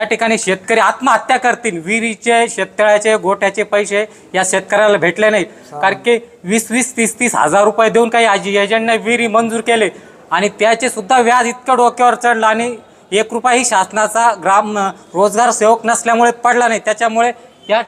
या ठिकाणी शेतकरी आत्महत्या करतील. विहिरीचे शेततळ्याचे गोट्याचे पैसे या शेतकऱ्याला भेटले नाहीत. कारण की वीस वीस तीस तीस हजार रुपये देऊन काही आजी एजंटने विहिरी मंजूर केले. आणि त्याचे सुद्धा व्याज इतकं डोक्यावर चढलं आणि एक रुपयाही शासनाचा ग्राम रोजगार सेवक नसल्यामुळे पडला नाही. त्याच्यामुळे या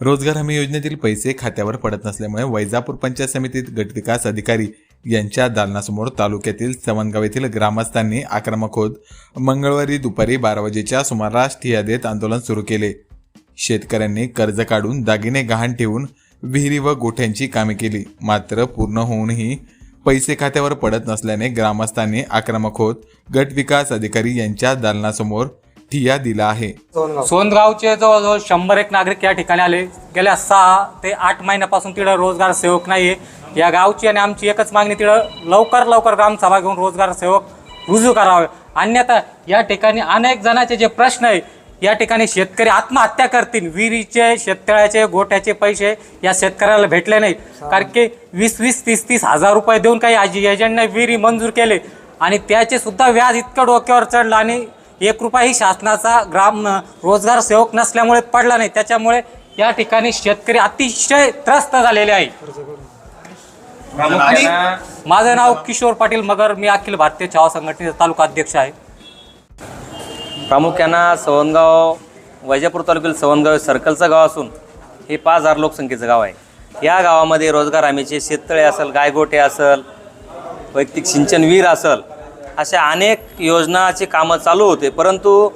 रोजगार हमी योजनेतील पैसे खात्यावर पडत नसल्यामुळे वैजापूर पंचायत समितीत गटविकास अधिकारी यांच्या दालनासमोर तालुक्यातील चवणगाव येथील ग्रामस्थांनी आक्रमक होत मंगळवारी दुपारी बारा वाजेच्या सुमारास ठिया देत आंदोलन सुरू केले. शेतकऱ्यांनी कर्ज काढून दागिने गहाण ठेवून विहिरी व गोठ्यांची कामे केली. मात्र पूर्ण होऊनही पैसे खात्यावर पडत नसल्याने ग्रामस्थांनी आक्रमक होत गटविकास अधिकारी यांच्या दालनासमोर ठिया दिला आहे. सोनगावचे जवळजवळ शंभर एक नागरिक या ठिकाणी आले. गेल्या सहा ते आठ महिन्यापासून तिथं रोजगार सेवक नाही आहे या गावची आणि आमची एकच मागणी तिथं लवकर लवकर ग्रामसभा घेऊन रोजगार सेवक रुजू करावे. अन्यथा या ठिकाणी अनेक जणांचे जे प्रश्न आहे या ठिकाणी शेतकरी आत्महत्या करतील. विहिरीचे शेततळ्याचे गोट्याचे पैसे या शेतकऱ्याला भेटले नाहीत. कारण की वीस वीस तीस तीस हजार रुपये देऊन काही आजी एजंटने विहिरी मंजूर केले. आणि त्याचे सुद्धा व्याज इतकं डोक्यावर चढलं आणि एक रुपयाही शासनाचा ग्राम रोजगार सेवक नसल्यामुळे पडला नाही. त्याच्यामुळे या ठिकाणी शेतकरी अतिशय त्रस्त झालेले आहे. माझं नाव किशोर पाटील मगर. मी अखिल भारतीय छावा संघटनेचा तालुका अध्यक्ष आहे. प्रामुख्यानं सवनगाव वैजापूर तालुक्यातील सवनगाव हे सर्कलचं गाव असून हे पाच हजार लोकसंख्येचं गाव आहे. या गावामध्ये रोजगार हमीचे शेततळे असेल गायगोटे असेल वैयक्तिक सिंचन विहीर असेल अशा अनेक योजनाची कामं चालू होते. परंतु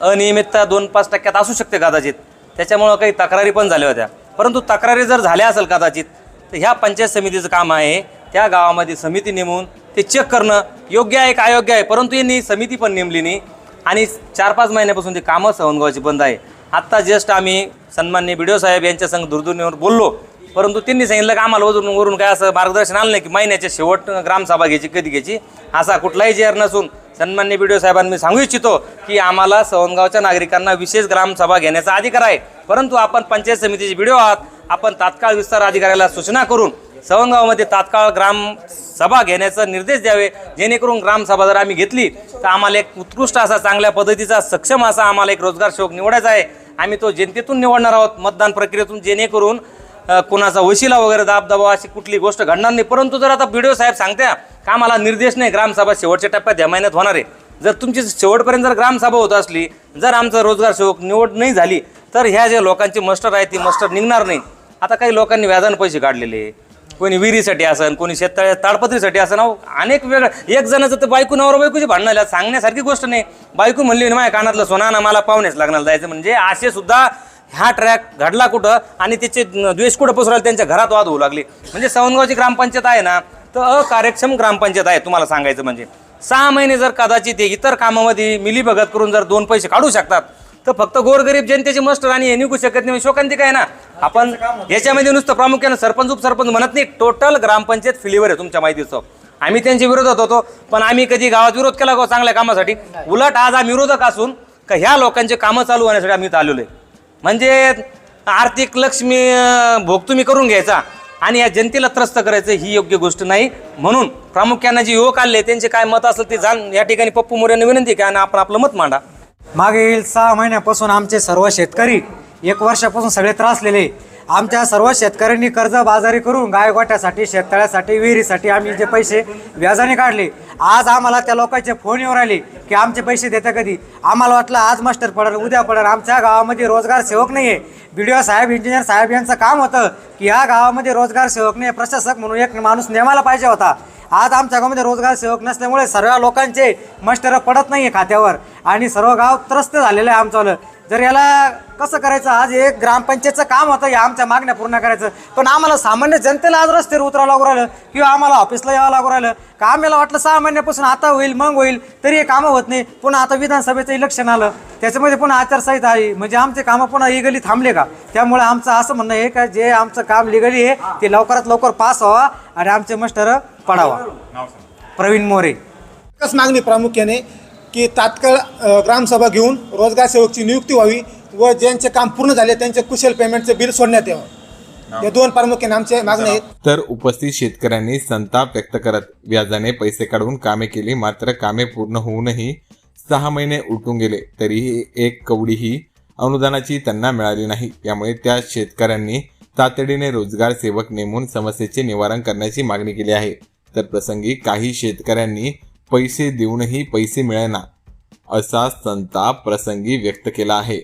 अनियमितता दोन पाच टक्क्यात असू शकते कदाचित. त्याच्यामुळं काही तक्रारी पण झाल्या होत्या. परंतु तक्रारी जर झाल्या असेल कदाचित तर ह्या पंचायत समितीचं काम आहे. त्या गावामध्ये समिती नेमून ते चेक करणं योग्य आहे का अयोग्य आहे? परंतु यांनी समिती पण नेमली नाही. आणि चार पाच महिन्यापासून ते कामं सवनगावाची बंद आहे. आत्ता जस्ट आम्ही सन्मान्य बी साहेब यांच्या संग दूरध्वनीवर बोललो. परंतु त्यांनी सांगितलं की आम्हाला वरून वरून काय असं मार्गदर्शन आलं नाही की महिन्याच्या शेवट ग्रामसभा घ्यायची कधी घ्यायची. असा कुठलाही जेअर नसून सन्मान्य बी साहेबांनी मी सांगू इच्छितो की आम्हाला सवनगावच्या नागरिकांना विशेष ग्रामसभा घेण्याचा अधिकार आहे. परंतु आपण पंचायत समितीचे व्हिडिओ आहात. आपण तात्काळ विस्तार अधिकाऱ्याला सूचना करून सवंगावमध्ये तात्काळ ग्रामसभा घेण्याचा निर्देश द्यावे. जेणेकरून ग्रामसभा जर आम्ही घेतली तर आम्हाला एक उत्कृष्ट असा चांगल्या पद्धतीचा सक्षम असा आम्हाला एक रोजगार शोक निवडायचा आहे. आम्ही तो जनतेतून निवडणार आहोत मतदान प्रक्रियेतून जेणेकरून कोणाचा वशिला वगैरे दाबदबाव अशी कुठली गोष्ट घडणार नाही. परंतु जर आता बी साहेब सांगत्या का आम्हाला निर्देश नाही ग्रामसभा शेवटच्या टप्प्यात या महिन्यात होणार आहे? जर तुमची शेवटपर्यंत जर ग्रामसभा होत असली जर आमचा रोजगार सेवक निवड नाही झाली तर ह्या ज्या लोकांची मस्टर आहे ती मस्टर निघणार नाही. आता काही लोकांनी व्याजानं पैसे काढलेले कोणी विहिरीसाठी असन कोणी शेततळ्या ताडपत्रीसाठी असं अहो अनेक वेगळं. एक जणाचं तर बायको नवरा बायकोची भांडणं आल्या सांगण्यासारखी गोष्ट नाही. बायको म्हणली ना माझ्या कानातलं सोना ना मला पाहुणेच लागणार जायचं. म्हणजे असे सुद्धा हा ट्रॅक घडला कुठं? आणि त्याचे द्वेष कुठं पसरायला त्यांच्या घरात वाद होऊ लागले. म्हणजे सवनगावची ग्रामपंचायत आहे ना तर अकार्यक्षम ग्रामपंचायत आहे तुम्हाला सांगायचं म्हणजे. सहा महिने जर कदाचित हे इतर कामामध्ये मिलीभगत करून जर दोन पैसे काढू शकतात तर फक्त गोरगरीब जनतेचे मस्टर आणि हे निघू शकत नाही. शोकांतिक आहे ना. आपण याच्यामध्ये नुसतं प्रामुख्यानं सरपंच उपसरपंच म्हणत नाही. टोटल ग्रामपंचायत फिलीवर आहे तुमच्या माहितीचं. आम्ही त्यांच्या विरोधात होतो पण आम्ही कधी गावात विरोध केला का हो चांगल्या कामासाठी? उलट आज आम्ही विरोधक असून का ह्या लोकांचे कामं चालू होण्यासाठी आम्ही आलेलो आहे. म्हणजे आर्थिक लक्ष्मी भोग तुम्ही करून घ्यायचा आणि या जनतेला त्रस्त करायचं ही योग्य गोष्ट नाही. म्हणून प्रामुख्यानं जे युवक आले त्यांचे काय मत असेल ते जाण या ठिकाणी पप्पू मोर्यांना विनंती की आणि आपण आपलं मत मांडा. मागील सहा महिन्यापासून आमचे सर्व शेतकरी एक वर्षापासून सगळे त्रासलेले. आमच्या सर्व शेतकऱ्यांनी कर्ज बाजारी करून गायगोट्यासाठी शेततळ्यासाठी विहिरीसाठी आम्ही जे पैसे व्याजाने काढले आज आम्हाला त्या लोकांचे फोन येऊन राहिले की आमचे पैसे देता कधी? आम्हाला वाटलं आज मास्टर पडेल उद्या पडेल. आमच्या गावामध्ये रोजगार सेवक नाही आहे बी डी ओ साहेब इंजिनियर साहेब यांचं काम होतं की या गावामध्ये रोजगार सेवक नाही प्रशासक म्हणून एक माणूस नेमायला पाहिजे होता. आज आमच्या गावामध्ये रोजगार सेवक नसल्यामुळे सर्व लोकांचे मस्टर पडत नाही आहे खात्यावर. आणि सर्व गाव त्रस्त झालेलं आहे आमचं जर याला कसं करायचं आज एक ग्रामपंचायतचं काम होतं या आमच्या मागण्या पूर्ण करायचं पण आम्हाला सामान्य जनतेला आज रस्त्यावर उतरावं लागू राहिलं किंवा आम्हाला ऑफिसला यावं लागू राहिलं का आम्हाला वाटलं सहा महिन्यापासून आता होईल मग होईल तरी हे कामं होत नाही. पुन्हा आता विधानसभेचं इलेक्शन आलं त्याच्यामध्ये पुन्हा आचारसंहिता आहे. म्हणजे आमचे कामं पुन्हा लिगली थांबले का? त्यामुळे आमचं असं म्हणणं आहे का जे आमचं काम लिगली आहे ते लवकरात लवकर पास व्हावा आणि आमचे मस्टर पडावा. प्रवीण मोरे. एकच मागणी प्रामुख्याने की तात्काळ ग्रामसभा घेऊन रोजगार सेवकची नियुक्ती व्हावी व ज्यांचे काम पूर्ण झाले त्यांचे कुशल पेमेंटचे बिल सोडण्यात यावं. या दोन प्रामुख्याने आमच्या मागण्या आहेत. तर उपस्थित शेतकऱ्यांनी संताप व्यक्त करत व्याजाने पैसे काढून कामे केली मात्र कामे पूर्ण होऊनही सहा महिने उलटून गेले तरीही एक कवडीही अनुदानाची त्यांना मिळाली नाही. यामुळे त्या शेतकऱ्यांनी तातडीने रोजगार सेवक नेमून समस्येचे निवारण करण्याची मागणी केली आहे. तर प्रसंगी काही शेतकऱ्यांनी पैसे देऊनही पैसे मिळेना असा संताप प्रसंगी व्यक्त केला आहे.